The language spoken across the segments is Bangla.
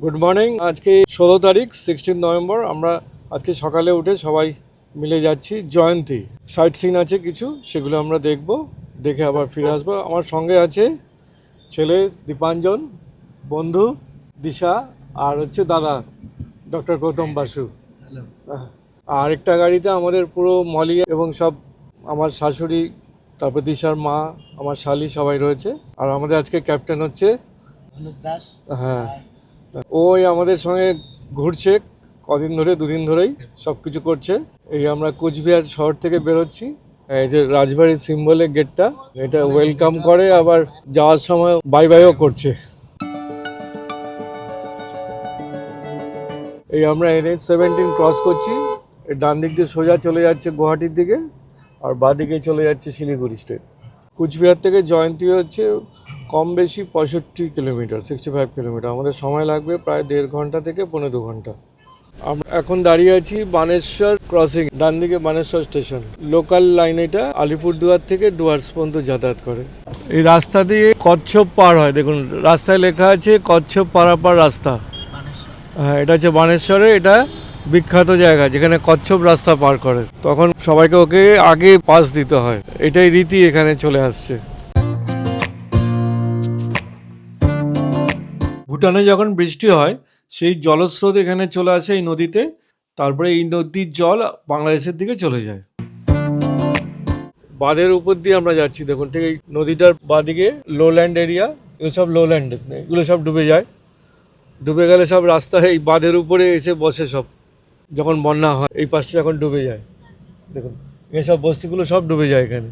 গুড মর্নিং আজকে ষোলো তারিখ সিক্সটিন নভেম্বর আমরা আজকে সকালে উঠে সবাই মিলে যাচ্ছি জয়ন্তী। সাইট সিন আছে কিছু সেগুলো আমরা দেখব। দেখে আবার ফিরে আসব। আমার সঙ্গে আছে ছেলে দীপাঞ্জন বন্ধু দিশা আর হচ্ছে দাদা ডক্টর গৌতম বাসু। আর একটা গাড়িতে আমাদের পুরো মলি এবং সব আমার শাশুড়ি তারপর দিশার মা আমার শালি সবাই রয়েছে। আর আমাদের আজকে ক্যাপ্টেন হচ্ছে দাস। হ্যাঁ। ওই আমাদের সঙ্গে ঘুরছে, কদিন ধরে, দুদিন ধরেই সব কিছু করছে। এই আমরা কোচবিহার শহর থেকে বেরোচ্ছি। এই যে রাজবাড়ির সিম্বলের গেটটা, এটা ওয়েলকাম করে, আবার যাওয়ার সময় বাই বাইও করছে। এই আমরা এনএইচ সেভেন্টিন ক্রস করছি। ডান দিক দিয়ে সোজা চলে যাচ্ছে গুয়াহাটির দিকে, আর বাঁ দিকে চলে যাচ্ছে শিলিগুড়ি স্টেট। কুচবিহার থেকে জয়ন্তী হচ্ছে কম বেশি পঁয়ষট্টি কিলোমিটার সিক্সটি ফাইভ কিলোমিটার। আমাদের সময় লাগবে প্রায় দেড় ঘণ্টা থেকে পনেরো দু ঘণ্টা। আমরা এখন দাঁড়িয়ে আছি বানেশ্বর ক্রসিং ডান দিকে বানেশ্বর স্টেশন লোকাল লাইন এটা আলিপুরদুয়ার থেকে ডুয়ার্স পর্যন্ত যাতায়াত করে। এই রাস্তা দিয়ে কচ্ছপ পার হয়। দেখুন, রাস্তায় লেখা আছে কচ্ছপ পারাপার রাস্তা। হ্যাঁ এটা হচ্ছে বানেশ্বরে, এটা বিখ্যাত জায়গা যেখানে কচ্ছপ রাস্তা পার করে। তখন সবাইকে ওকে আগে পাস দিতে হয়। এটাই রীতি এখানে চলে আসছে। ভুটানে যখন বৃষ্টি হয়, সেই জলস্রোত এখানে চলে আসে এই নদীতে। তারপরে এই নদীর জল বাংলাদেশের দিকে চলে যায়। বাঁধের উপর দিয়ে আমরা যাচ্ছি, দেখুন, ঠিক এই নদীটার বাঁদিকে লোল্যান্ড এরিয়া এগুলো সব লোল্যান্ড এগুলো সব ডুবে যায়। ডুবে গেলে সব রাস্তা, এই বাঁধের উপরে এসে বসে সব, যখন বন্যা হয়, এই পাশটা যখন ডুবে যায়, দেখুন এসব বস্তিগুলো সব ডুবে যায় এখানে।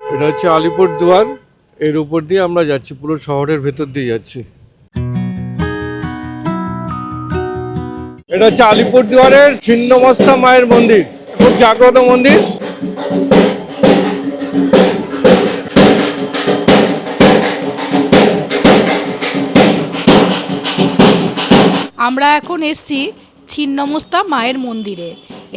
এটা হচ্ছে আলিপুর দুয়ার এর উপর দিয়ে আমরা যাচ্ছি, পুরো শহরের ভেতর দিয়ে যাচ্ছি। এটা হচ্ছে আলিপুর দুয়ারের ছিন্নমস্তা মায়ের মন্দির। খুব জাগ্রত মন্দির। আমরা এখন এসছি ছিন্নমস্তা মায়ের মন্দিরে।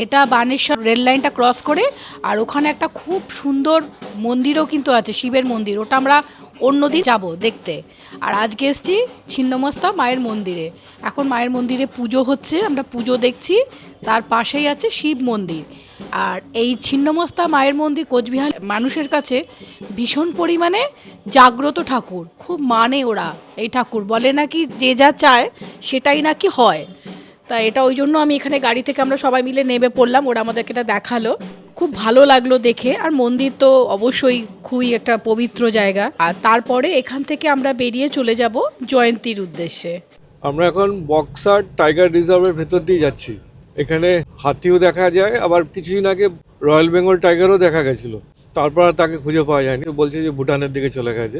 এটা বানেশ্বর রেল লাইনটা ক্রস করে আর ওখানে একটা খুব সুন্দর মন্দিরও কিন্তু আছে, শিবের মন্দির। ওটা আমরা অন্যদিন যাব দেখতে। আর আজকে এসছি ছিন্নমস্তা মায়ের মন্দিরে। এখন মায়ের মন্দিরে পুজো হচ্ছে, আমরা পুজো দেখছি। তার পাশেই আছে শিব মন্দির। আর এই ছিন্নমস্তা মায়ের মন্দির কোচবিহার মানুষের কাছে ভীষণ পরিমাণে জাগ্রত ঠাকুর। খুব মানে ওরা এই ঠাকুর। বলে নাকি যে যা চায় সেটাই নাকি হয়। তা এটা ওই জন্য আমি এখানে গাড়ি থেকে আমরা সবাই মিলে নেমে পড়লাম, ওরা আমাদেরকে এটা দেখাল। খুব ভালো লাগল দেখে, আর মন্দির তো অবশ্যই খুবই একটা পবিত্র জায়গা। আর তারপরে এখান থেকে আমরা বেরিয়ে চলে যাব জয়ন্তীর উদ্দেশ্যে। আমরা এখন বক্সার টাইগার রিজার্ভের ভেতর দিয়ে যাচ্ছি। এখানে হাতিও দেখা যায়, আবার কিছুদিন আগে রয়্যাল বেঙ্গল টাইগারও দেখা গেছিল। তারপর তাকে খুঁজে পাওয়া যায়নি। বলছে যে ভুটানের দিকে চলে গেছে।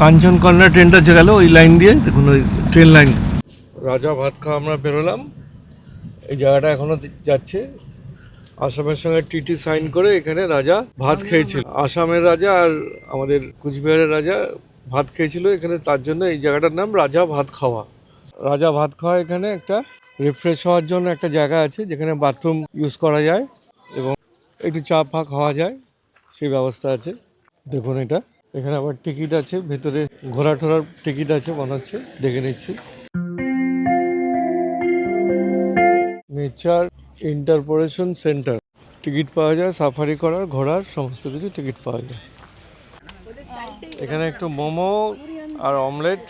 কাঞ্চনকন্যা ট্রেনটা চলে গেল ওই লাইন দিয়ে দেখুন ওই ট্রেন লাইন রাজা ভাত খাওয়া আমরা বেরোলাম। এই জায়গাটা এখনও যাচ্ছে। আসামের সঙ্গে টিটি সাইন করে এখানে রাজা ভাত খেয়েছিল। আসামের রাজা আর আমাদের কুচবিহারের রাজা ভাত খেয়েছিল এখানে তার জন্য এই জায়গাটার নাম রাজা ভাত খাওয়া। রাজা ভাত খাওয়া এখানে একটা রিফ্রেশ হওয়ার জন্য একটা জায়গা আছে যেখানে বাথরুম ইউজ করা যায় এবং একটু চা ফা খাওয়া যায় সেই ব্যবস্থা আছে। দেখুন এটা। এখানে আবার টিকিট আছে, ভেতরে ঘোরা টোরার টিকিট আছে হচ্ছে দেখে নিচ্ছি। Nature ইন্টারপোরেশন centre. টিকিট পাওয়া যায়, সাফারি করার, ঘোরার, সমস্ত কিছু টিকিট পাওয়া যায়। এখানে একটু মোমো আর অমলেট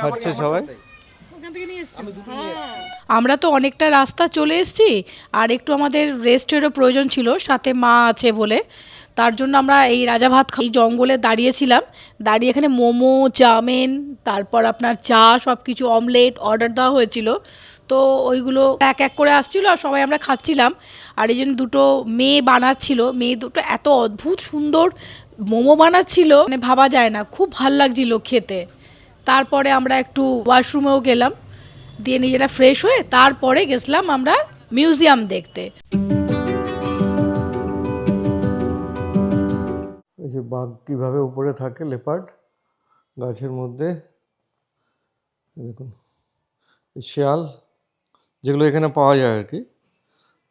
খাচ্ছে সবাই। আমরা তো অনেকটা রাস্তা চলে এসেছি, আর একটু আমাদের রেস্টেরও প্রয়োজন ছিল, সাথে মা আছে বলে। তার জন্য আমরা এই রাজা ভাত খা- এই জঙ্গলে দাঁড়িয়েছিলাম। দাঁড়িয়ে এখানে মোমো, চাউমিন, তারপর আপনার চা সব কিছু অমলেট অর্ডার দেওয়া হয়েছিল। তো ওইগুলো এক এক করে আসছিল আর সবাই আমরা খাচ্ছিলাম। আর এই জন্য দুটো মেয়ে বানাচ্ছিল। মেয়ে দুটো এত অদ্ভুত সুন্দর মোমো বানাচ্ছিল। মানে ভাবা যায় না, খুব ভালো লাগছিল খেতে। তারপরে আমরা একটু ওয়াশরুমেও গেলাম। দিয়ে নিজেরা ফ্রেশ হয়ে তারপরে গেছিলাম আমরা মিউজিয়াম দেখতে। যে বাঘ কীভাবে উপরে থাকে, লেপার্ড গাছের মধ্যে, দেখুন শেয়াল, যেগুলো এখানে পাওয়া যায় আর কি,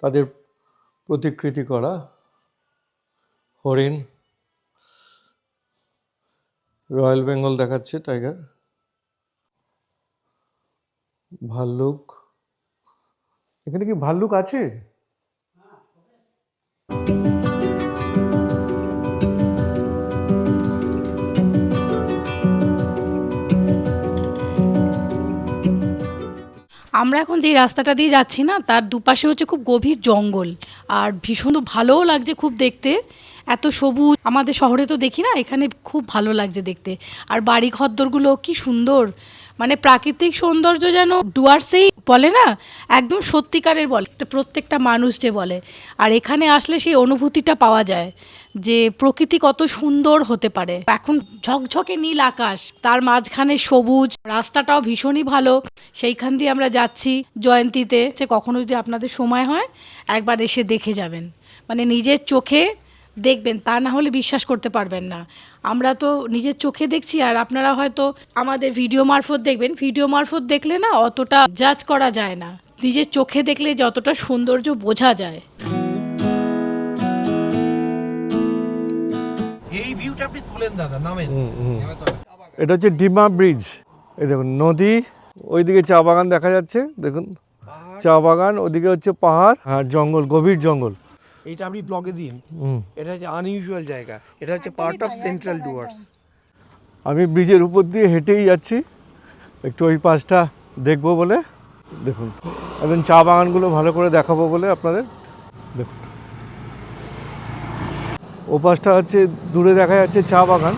তাদের প্রতিকৃতি করা, হরিণ, রয়্যাল বেঙ্গল দেখাচ্ছে, টাইগার, ভাল্লুক, এখানে কি ভাল্লুক আছে? আমরা এখন যে রাস্তাটা দিয়ে যাচ্ছি না, তার দুপাশে হচ্ছে খুব গভীর জঙ্গল। আর ভীষণ ভালোও লাগছে খুব দেখতে। এত সবুজ, আমাদের শহরে তো দেখি না, এখানে খুব ভালো লাগছে দেখতে। আর বাড়ি ঘরদরগুলো কি সুন্দর। মানে প্রাকৃতিক সৌন্দর্য যেন ডুয়ার্সেই বলে না, একদম সত্যিকারের বলে। প্রত্যেকটা মানুষ যে বলে। আর এখানে আসলে সেই অনুভূতিটা পাওয়া যায়। যে প্রকৃতি কত সুন্দর হতে পারে। এখন ঝকঝকে নীল আকাশ, তার মাঝখানে সবুজ, রাস্তাটাও ভীষণই ভালো। সেইখান দিয়ে আমরা যাচ্ছি জয়ন্তীতে, যে কখনো যদি আপনাদের সময় হয়, একবার এসে দেখে যাবেন। মানে নিজের চোখে দেখবেন, তা না হলে বিশ্বাস করতে পারবেন না। আমরা তো নিজের চোখে দেখছি, আর আপনারা হয়তো আমাদের ভিডিও মারফত দেখবেন। ভিডিও মারফত দেখলে না, অতটা জাজ করা যায় না। নিজের চোখে দেখলে যতটা সৌন্দর্য বোঝা যায়। দাদা নামেন। এটা হচ্ছে ডিমা ব্রিজ। এই দেখুন নদী ওইদিকে চা বাগান দেখা যাচ্ছে দেখুন। চা বাগান ওদিকে হচ্ছে পাহাড় আর জঙ্গল গভীর জঙ্গল। এইটা আপনি ব্লগে দিন। হুম। এটা হচ্ছে আনইউজুয়াল জায়গা। এটা হচ্ছে পার্ট অফ সেন্ট্রাল ডুয়ার্স আমি ব্রিজের উপর দিয়ে হেঁটেই যাচ্ছি। একটু ওই পাশটা দেখব বলে। দেখুন একদিন চা বাগানগুলো ভালো করে দেখাবো বলে আপনাদের। দেখুন। ও পাশটা হচ্ছে দূরে দেখা যাচ্ছে চা বাগান।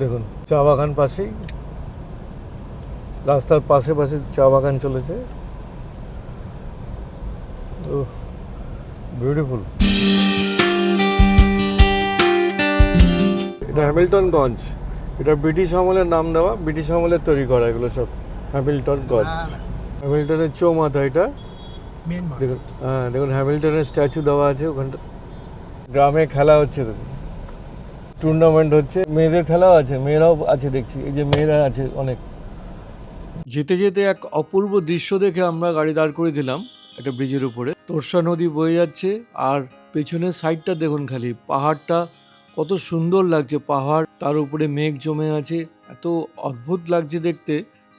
দেখুন চা বাগান পাশেই। রাস্তার পাশে পাশে চা বাগান চলেছে। ও বিউটিফুল এটা হ্যামিল্টনগঞ্জ। এটা ব্রিটিশ আমলের নাম দেওয়া ব্রিটিশ আমলের তৈরি করা এগুলো সব হ্যামিল্টনগঞ্জ। হ্যামিল্টনের চৌমাথা এটা। দেখুন হ্যাঁ দেখুন হ্যামিল্টনের স্ট্যাচু দেওয়া আছে ওখানটা। গ্রামে খেলা হচ্ছে দেখুন। টুর্নামেন্ট হচ্ছে মেয়েদের খেলাও আছে মেয়েরাও আছে দেখছি। এই যে মেয়েরা আছে অনেক। যেতে যেতে এক অপূর্ব দৃশ্য দেখে আমরা গাড়ি দাঁড় করে দিলাম একটা ব্রিজের উপরে। তোরসা নদী বয়ে যাচ্ছে আর পেছনের সাইডটা দেখুন খালি পাহাড়টা কত সুন্দর লাগছে পাহাড় তার উপরে মেঘ জমে আছে এত অদ্ভুত লাগছে দেখতে।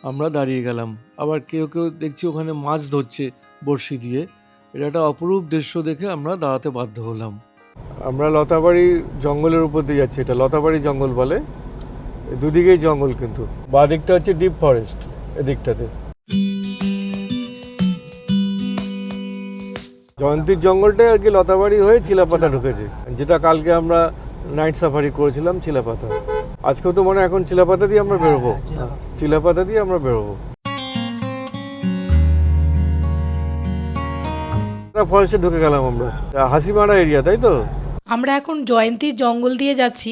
আমরা দাঁড়িয়ে গেলাম। আবার কেউ কেউ দেখছি ওখানে মাছ ধরছে বড়শি দিয়ে। এটা একটা অপরূপ দৃশ্য দেখে আমরা দাঁড়াতে বাধ্য হলাম। আমরা লতাবাড়ি জঙ্গলের উপর দিয়ে যাচ্ছি। এটা লতাবাড়ি জঙ্গল বলে। দুদিকেই জঙ্গল কিন্তু। বাঁ দিকটা হচ্ছে ডিপ ফরেস্ট এদিকটাতে। জয়ন্তীর জঙ্গলটাই আর কি লতাবাড়ি হয়ে চিলাপাতা ঢুকেছে। যেটা কালকে আমরা নাইট সাফারি করেছিলাম চিলাপাতা। আজকেও তো মনে হয় এখন চিলাপাতা দিয়ে আমরা বেরোবো। চিলাপাতা। দিয়ে আমরা বেরোবো। ফরেস্টে ঢুকে গেলাম আমরা। হাসিমারা এরিয়া তাই তো? আমরা এখন জয়ন্তীর জঙ্গল দিয়ে যাচ্ছি।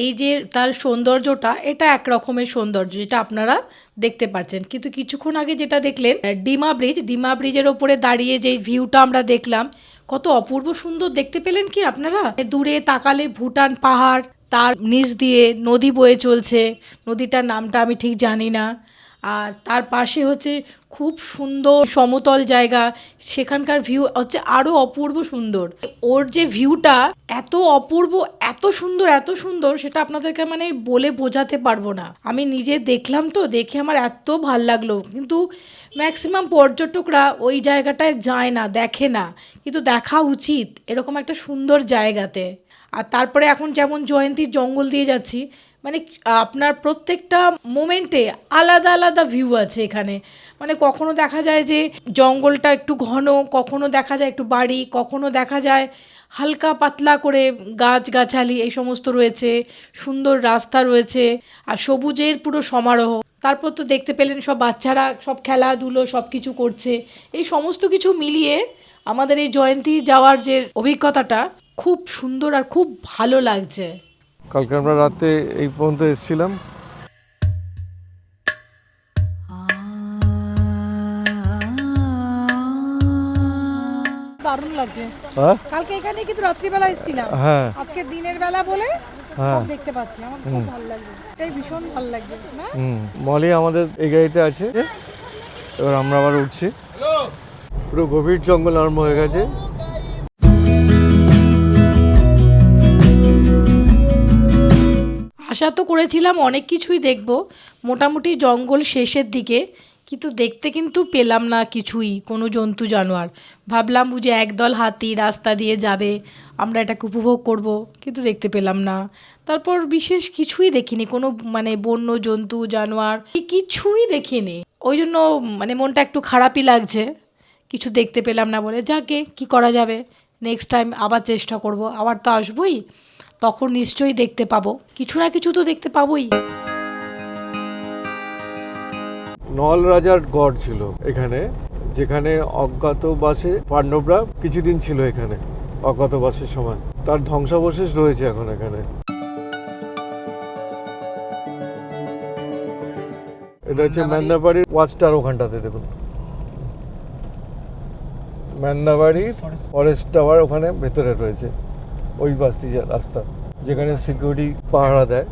এই যে তার সৌন্দর্যটা এটা এক রকমের সৌন্দর্য যেটা আপনারা দেখতে পাচ্ছেন। কিন্তু কিছুক্ষণ আগে যেটা দেখলেন ডিমা ব্রিজ ডিমা ব্রিজের ওপরে দাঁড়িয়ে যে ভিউটা আমরা দেখলাম কত অপূর্ব সুন্দর দেখতে পেলেন কি আপনারা? দূরে তাকালে ভুটান পাহাড় তার নিচ দিয়ে নদী বয়ে চলছে। নদীটার নামটা আমি ঠিক জানি না। আর তার পাশে হচ্ছে খুব সুন্দর সমতল জায়গা। সেখানকার ভিউ হচ্ছে আরও অপূর্ব সুন্দর। ওর যে ভিউটা এত অপূর্ব, এত সুন্দর এত সুন্দর সেটা আপনাদেরকে মানে বলে বোঝাতে পারব না। আমি নিজে দেখলাম তো, দেখে আমার এত ভালো লাগল। কিন্তু ম্যাক্সিমাম পর্যটকরা ওই জায়গাটায় যায় না, দেখে না। কিন্তু দেখা উচিত এরকম একটা সুন্দর জায়গাতে। আর তারপরে এখন যেমন জয়ন্তীর জঙ্গল দিয়ে যাচ্ছি মানে আপনার প্রত্যেকটা মোমেন্টে আলাদা আলাদা ভিউ আছে এখানে। মানে কখনো দেখা যায় যে জঙ্গলটা একটু ঘন, কখনো দেখা যায় একটু বাড়ি, কখনো দেখা যায় হালকা পাতলা করে গাছগাছালি এই সমস্ত রয়েছে, সুন্দর রাস্তা রয়েছে, আর সবুজের পুরো সমারোহ। তারপর তো দেখতে পেলেন সব বাচ্চারা সব খেলাধুলো সব কিছু করছে। এই সমস্ত কিছু মিলিয়ে আমাদের এই জয়ন্তী যাওয়ার যে অভিজ্ঞতাটা খুব সুন্দর আর খুব ভালো লাগছে। কালকে আমরা রাতে এই পর্যন্ত এসেছিলাম। দারুণ লাগছে। হ্যাঁ? কালকে এখানে কিন্তু রাত্রিবেলা এসেছিলাম। হ্যাঁ। আজকে দিনের বেলা বলে হ্যাঁ। দেখতে পাচ্ছি। আমার খুব ভালো লাগছে। এটাই ভীষণ ভালো লাগছে না? মলি আমাদের এই গাড়িতে আছে। এবার আমরা আবার উঠছি। পুরো গভীর জঙ্গল আরম্ভ হয়ে গেছে। আশা তো করেছিলাম অনেক কিছুই দেখব। মোটামুটি জঙ্গল শেষের দিকে। কিন্তু দেখতে কিন্তু পেলাম না কিছুই, কোনো জন্তু, জানোয়ার। ভাবলাম বুঝে একদল হাতি রাস্তা দিয়ে যাবে, আমরা এটাকে উপভোগ করব, কিন্তু দেখতে পেলাম না। তারপর বিশেষ কিছুই দেখিনি, কোনো মানে বন্য, জন্তু, জানোয়ার কিছুই দেখিনি। ওই জন্য মানে মনটা একটু খারাপই লাগছে, কিছু দেখতে পেলাম না বলে। যাকে, কি করা যাবে? নেক্সট টাইম আবার চেষ্টা করব। আবার তো আসবই। তখন নিশ্চয়ই দেখতে পাবো। কিছু না কিছু তো দেখতে পাবোই। নল রাজার গড় ছিল এখানে যেখানে অজ্ঞাতবাসে পাণ্ডবরা কিছুদিন ছিল এখানে অজ্ঞাতবাসের সময় তার ধ্বংসাবশেষ রয়েছে এখন এখানে। এটা হচ্ছে ম্যান্দাবাড়ির ওয়াচ টাওয়ার ওখানটাতে দেখুন। ম্যান্দাবাড়ির ফরেস্ট টাওয়ার ওখানে ভেতরে রয়েছে। ওই বাস্তি যে রাস্তা, যেখানে সিকিউরিটি পাহারা দেয়।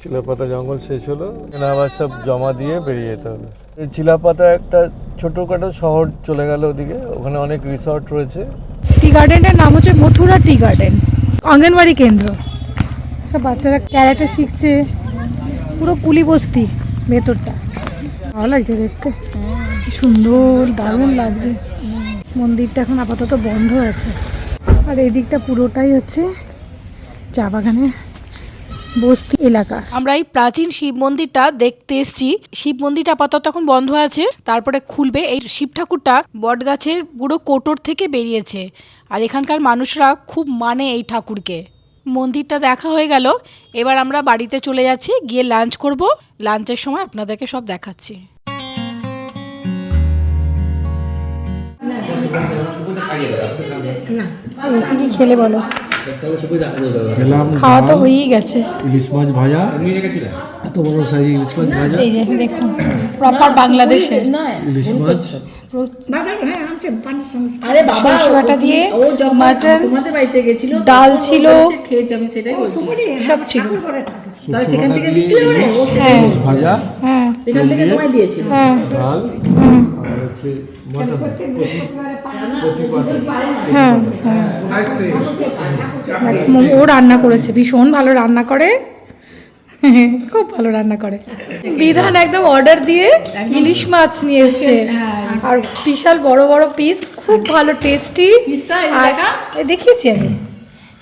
চিলাপাতা জঙ্গল শেষ হলো আবার সব জমা দিয়ে বেরিয়ে যেতে হবে। এই চিলাপাতা একটা ছোটোখাটো শহর চলে গেল ওদিকে, ওখানে অনেক রিসর্ট রয়েছে। টি গার্ডেনটার নাম হচ্ছে মথুরা টি গার্ডেন অঙ্গনবাড়ি কেন্দ্র। সব বাচ্চারা ক্যারাটে শিখছে, পুরো কুলি বস্তি ভেতরটা। ভালো লাগছে দেখতে। সুন্দর, দারুণ লাগছে। মন্দিরটা এখন আপাতত বন্ধ আছে। আর এই দিকটা পুরোটাই হচ্ছে চা বাগানের বস্তি এলাকা। আমরা এই প্রাচীন শিব মন্দিরটা দেখতে এসেছি। শিব মন্দিরটা আপাতত এখন বন্ধ আছে। তারপরে খুলবে। এই শিব ঠাকুরটা বট গাছের পুরো কোটর থেকে বেরিয়েছে। আর এখানকার মানুষরা খুব মানে এই ঠাকুরকে। মন্দিরটা দেখা হয়ে গেল। এবার আমরা বাড়িতে চলে যাচ্ছি গিয়ে লাঞ্চ করব। লাঞ্চের সময় আপনাদেরকে সব দেখাচ্ছি। কি খেলে বলো খাওয়া তো হয়েই গেছে। ইলিশ মাছ ভাজা। এত বড় সাইজ ইলিশ মাছ ভাজা। এই যে দেখুন প্রপার বাংলাদেশে ইলিশ মাছ। আরে বাবা সরষে দিয়ে ও যখন মাটন তোমাদের বাড়িতে গেছিল ডাল ছিল। বলছে, খেয়েছি আমি সেটাই বলছি। সব ছিল। তাহলে সেখান থেকে দিছিলে মানে? ও সেটাই হ্যাঁ। ভাজা? হ্যাঁ। সেখান থেকে তোমায় দিয়েছিল। হ্যাঁ। ডাল আর হ্যাঁ। হ্যাঁ। ও রান্না করেছে ভীষণ ভালো রান্না করে। খুব ভালো রান্না করে। বিধান একদম অর্ডার দিয়ে ইলিশ মাছ নিয়ে এসছে। আর বিশাল বড় বড় পিস খুব ভালো টেস্টি আর দেখিয়েছি আমি।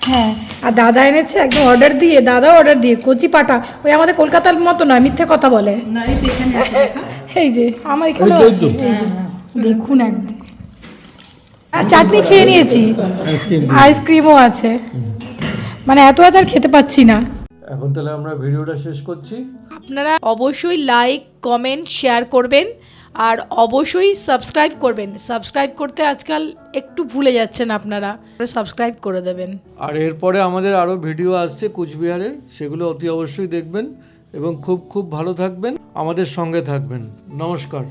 হ্যাঁ আর দাদা এনেছে একদম অর্ডার দিয়ে দাদা অর্ডার দিয়ে কচি পাটা। ওই আমাদের কলকাতার মতো নয় মিথ্যে কথা বলে। এই দেখা। এই যে আমার এখানে দেখুন একদম আর চাটনি খেয়ে নিয়েছি। আইসক্রিমও আছে। মানে এত এত আর খেতে পাচ্ছি না। এখন তাহলে আমরা ভিডিওটা শেষ করছি। আপনারা অবশ্যই লাইক কমেন্ট শেয়ার করবেন আর অবশ্যই সাবস্ক্রাইব করবেন। সাবস্ক্রাইব করতে আজকাল একটু ভুলে যাচ্ছেন আপনারা। সাবস্ক্রাইব করে দেবেন। আর এরপরে আমাদের আরও ভিডিও আসছে কুচবিহারের। সেগুলো অতি অবশ্যই দেখবেন এবং খুব খুব ভালো থাকবেন। আমাদের সঙ্গে থাকবেন। নমস্কার।